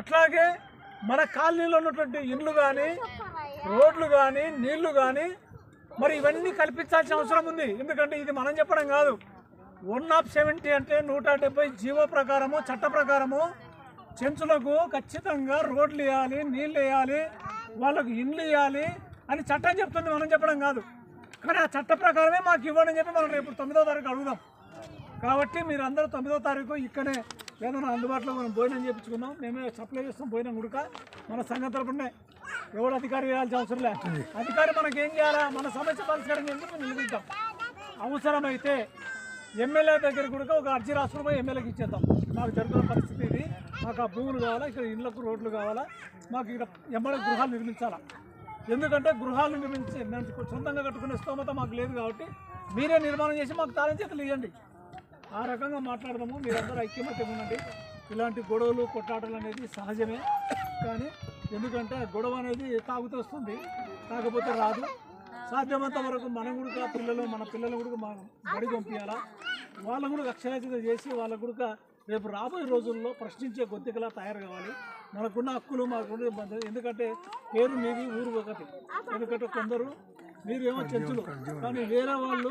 అట్లాగే మన కాలనీలో ఉన్నటువంటి ఇండ్లు కానీ రోడ్లు కానీ నీళ్ళు కానీ మరి ఇవన్నీ కల్పించాల్సిన అవసరం ఉంది. ఎందుకంటే ఇది మనం చెప్పడం కాదు. వన్ ఆఫ్ సెవెంటీ అంటే నూట డెబ్బై జీవో ప్రకారము చట్ట ప్రకారము చెంచులకు ఖచ్చితంగా రోడ్లు వేయాలి నీళ్ళు వేయాలి వాళ్ళకు ఇండ్లు ఇవ్వాలి అని చట్టం చెప్తుంది మనం చెప్పడం కాదు. కానీ ఆ చట్ట ప్రకారమే మాకు ఇవ్వని చెప్పి మనం రేపు తొమ్మిదో తారీఖు అడుగుదాం. కాబట్టి మీరు అందరూ తొమ్మిదో తారీఖు ఇక్కడే ఏదైనా అందుబాటులో మనం భోజనం చేయించుకుందాం మేమే సప్లై చేస్తాం భోజనం గుడక మన సంఘం తరపునే ఎవడు అధికారి చేయాల్సిన అవసరం లే. అధికారి మనకి ఏం చేయాలా? మన సమస్య పరిష్కారం ఎందుకు నిలబెడతాం అవసరమైతే ఎమ్మెల్యే దగ్గర కూడా ఒక అర్జీ రాసుకుని పోయి ఎమ్మెల్యేకి ఇచ్చేద్దాం. మాకు జరుగుతున్న పరిస్థితి ఇది. మాకు ఆ భూములు కావాలా? ఇక్కడ ఇళ్ళకు రోడ్లు కావాలా? మాకు ఇక్కడ ఎమ్మెల్యే గృహాలు నిర్మించాలా? ఎందుకంటే గృహాలు నిర్మించి మేము సొంతంగా కట్టుకునే స్తోమత మాకు లేదు కాబట్టి మీరే నిర్మాణం చేసి మాకు తాళం చేతులు ఇవ్వండి ఆ రకంగా మాట్లాడదాము. మీరందరూ ఐక్యమత్యం ఉండండి. ఇలాంటి గొడవలు కొట్లాటలు అనేది సహజమే. కానీ ఎందుకంటే గొడవ అనేది తాగుతూ వస్తుంది. కాకపోతే రాదు. సాధ్యమంత వరకు మనం కూడా పిల్లలు మన పిల్లలు కూడా మనం బడి పంపించాలా వాళ్ళ కూడా అక్షరాస్యత చేసి వాళ్ళ కూడా రేపు రాబోయే రోజుల్లో ప్రశ్నించే గొంతుకలా తయారు కావాలి. మనకున్న హక్కులు మాకున్న ఎందుకంటే పేరు మీది ఊరు ఒకటి. ఎందుకంటే కొందరు మీరు ఏమో చెంచులు కానీ వేరే వాళ్ళు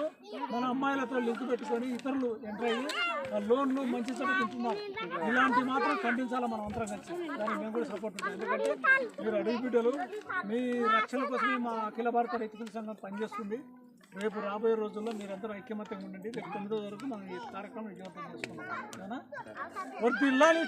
మన అమ్మాయిలతో లింక్ పెట్టుకొని ఇతరులు ఎంటర్ అయ్యి ఆ లోన్లు మంచి చెడు తింటున్నారు ఇలాంటి మాత్రం ఖండించాలి మనం అందరం కలిసి? దానికి మేము కూడా సపోర్ట్ ఉంటాం. ఎందుకంటే మీరు అడవి బిడ్డలు మీ రక్షణ కోసమే మా అఖిల భారత రైతుల సంఘం పనిచేస్తుంది. రేపు రాబోయే రోజుల్లో మీరందరూ ఐక్యమత్యంగా ఉండండి. రేపు తొమ్మిదో వరకు మనం ఈ కార్యక్రమం విజయవంతం చేసుకున్నాం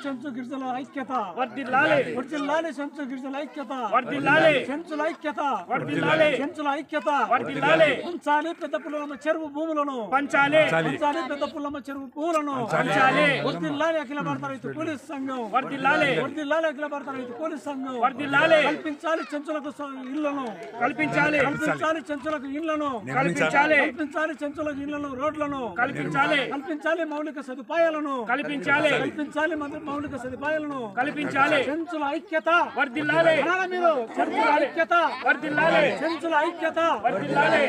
చెంచు గిరిజల ఐక్యత. వర్ధిల్లాలి చెంచు గిరిజల ఐక్యత. వర్ధిల్లాలి చెంచుల ఐక్యత. వర్ధిల్లాలి చెంచుల ఐక్యత. వర్ధిల్లాలి ఉంచాలి పెద్ద పుల్లమ్మ చెరువు భూములను. పంచాలి. ఉంచాలి పెద్ద పుల్లమ్మ చెరువు భూములను. పంచాలి. వర్ధిల్లాలి అఖిల భారత రైతు పోలీస్ సంఘం. వర్ధిల్లాలి వర్ధిల్లాలి అఖిల భారత రైతు పోలీస్ సంఘం. వర్ధిల్లాలి కల్పించాలి చెంచులకు ఇళ్ళను. కల్పించాలి. కల్పించాలి చెంచులకు ఇళ్ళను. కల్పించాలి. కల్పించాలి చెంచులకు ఇళ్ళను రోడ్లను కల్పించాలి. కల్పించాలి మౌలిక సదుపాయాలను కల్పించాలి. కల్పించాలి మౌలిక సదుపాయాలను కల్పించాలి. చెంచుల ఐక్యత వర్ధిల్లాలి. మీరు చెంచుల ఐక్యత వర్ధిల్లాలి. చెంచుల ఐక్యత వర్ధిల్లాలి?